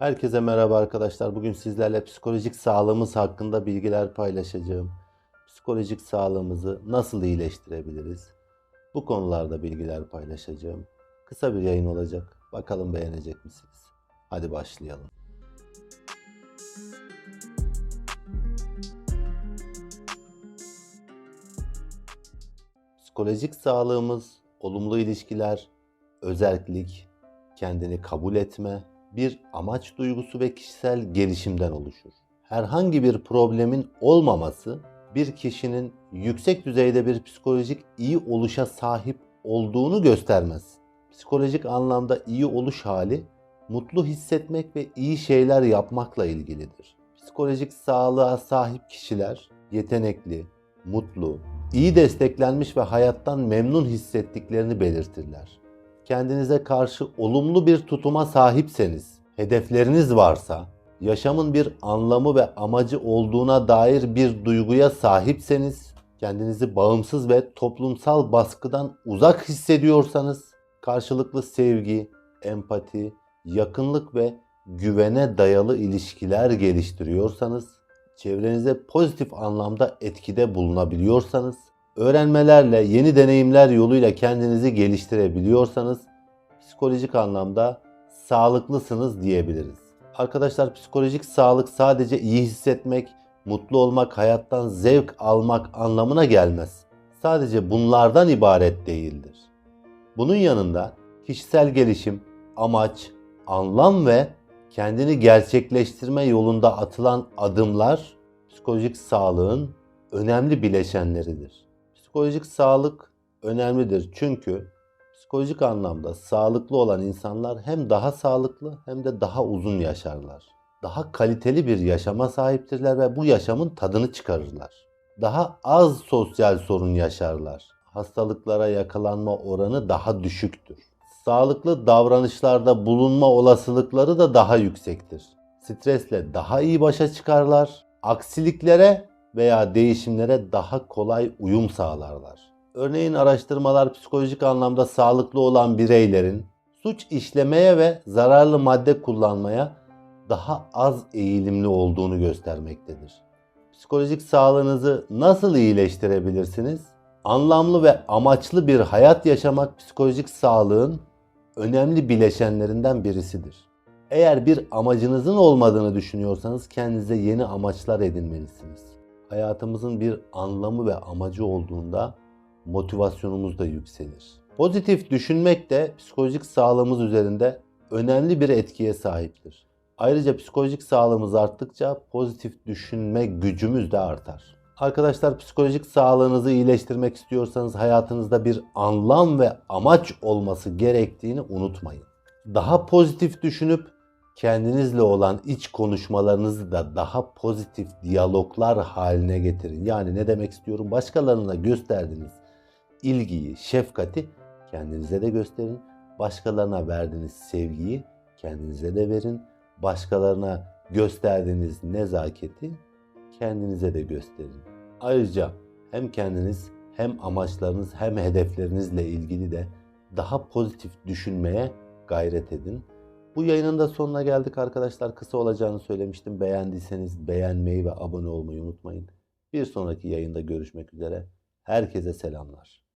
Herkese merhaba arkadaşlar. Bugün sizlerle psikolojik sağlığımız hakkında bilgiler paylaşacağım. Psikolojik sağlığımızı nasıl iyileştirebiliriz? Bu konularda bilgiler paylaşacağım. Kısa bir yayın olacak. Bakalım beğenecek misiniz? Hadi başlayalım. Psikolojik sağlığımız, olumlu ilişkiler, özerklik, kendini kabul etme, bir amaç duygusu ve kişisel gelişimden oluşur. Herhangi bir problemin olmaması bir kişinin yüksek düzeyde bir psikolojik iyi oluşa sahip olduğunu göstermez. Psikolojik anlamda iyi oluş hali mutlu hissetmek ve iyi şeyler yapmakla ilgilidir. Psikolojik sağlığa sahip kişiler yetenekli, mutlu, iyi desteklenmiş ve hayattan memnun hissettiklerini belirtirler kendinize karşı olumlu bir tutuma sahipseniz, hedefleriniz varsa, yaşamın bir anlamı ve amacı olduğuna dair bir duyguya sahipseniz, kendinizi bağımsız ve toplumsal baskıdan uzak hissediyorsanız, karşılıklı sevgi, empati, yakınlık ve güvene dayalı ilişkiler geliştiriyorsanız, çevrenize pozitif anlamda etkide bulunabiliyorsanız, öğrenmelerle, yeni deneyimler yoluyla kendinizi geliştirebiliyorsanız psikolojik anlamda sağlıklısınız diyebiliriz. Arkadaşlar psikolojik sağlık sadece iyi hissetmek, mutlu olmak, hayattan zevk almak anlamına gelmez. Sadece bunlardan ibaret değildir. Bunun yanında kişisel gelişim, amaç, anlam ve kendini gerçekleştirme yolunda atılan adımlar psikolojik sağlığın önemli bileşenleridir. Psikolojik sağlık önemlidir çünkü psikolojik anlamda sağlıklı olan insanlar hem daha sağlıklı hem de daha uzun yaşarlar. Daha kaliteli bir yaşama sahiptirler ve bu yaşamın tadını çıkarırlar. Daha az sosyal sorun yaşarlar. Hastalıklara yakalanma oranı daha düşüktür. Sağlıklı davranışlarda bulunma olasılıkları da daha yüksektir. Stresle daha iyi başa çıkarlar. Aksiliklere veya değişimlere daha kolay uyum sağlarlar. Örneğin araştırmalar psikolojik anlamda sağlıklı olan bireylerin suç işlemeye ve zararlı madde kullanmaya daha az eğilimli olduğunu göstermektedir. Psikolojik sağlığınızı nasıl iyileştirebilirsiniz? Anlamlı ve amaçlı bir hayat yaşamak psikolojik sağlığın önemli bileşenlerinden birisidir. Eğer bir amacınızın olmadığını düşünüyorsanız kendinize yeni amaçlar edinmelisiniz. Hayatımızın bir anlamı ve amacı olduğunda motivasyonumuz da yükselir. Pozitif düşünmek de psikolojik sağlığımız üzerinde önemli bir etkiye sahiptir. Ayrıca psikolojik sağlığımız arttıkça pozitif düşünme gücümüz de artar. Arkadaşlar psikolojik sağlığınızı iyileştirmek istiyorsanız hayatınızda bir anlam ve amaç olması gerektiğini unutmayın. Daha pozitif düşünüp kendinizle olan iç konuşmalarınızı da daha pozitif diyaloglar haline getirin. Yani ne demek istiyorum? Başkalarına gösterdiğiniz ilgiyi, şefkati kendinize de gösterin. Başkalarına verdiğiniz sevgiyi kendinize de verin. Başkalarına gösterdiğiniz nezaketi kendinize de gösterin. Ayrıca hem kendiniz hem amaçlarınız hem hedeflerinizle ilgili de daha pozitif düşünmeye gayret edin. Bu yayının da sonuna geldik arkadaşlar. Kısa olacağını söylemiştim. Beğendiyseniz beğenmeyi ve abone olmayı unutmayın. Bir sonraki yayında görüşmek üzere. Herkese selamlar.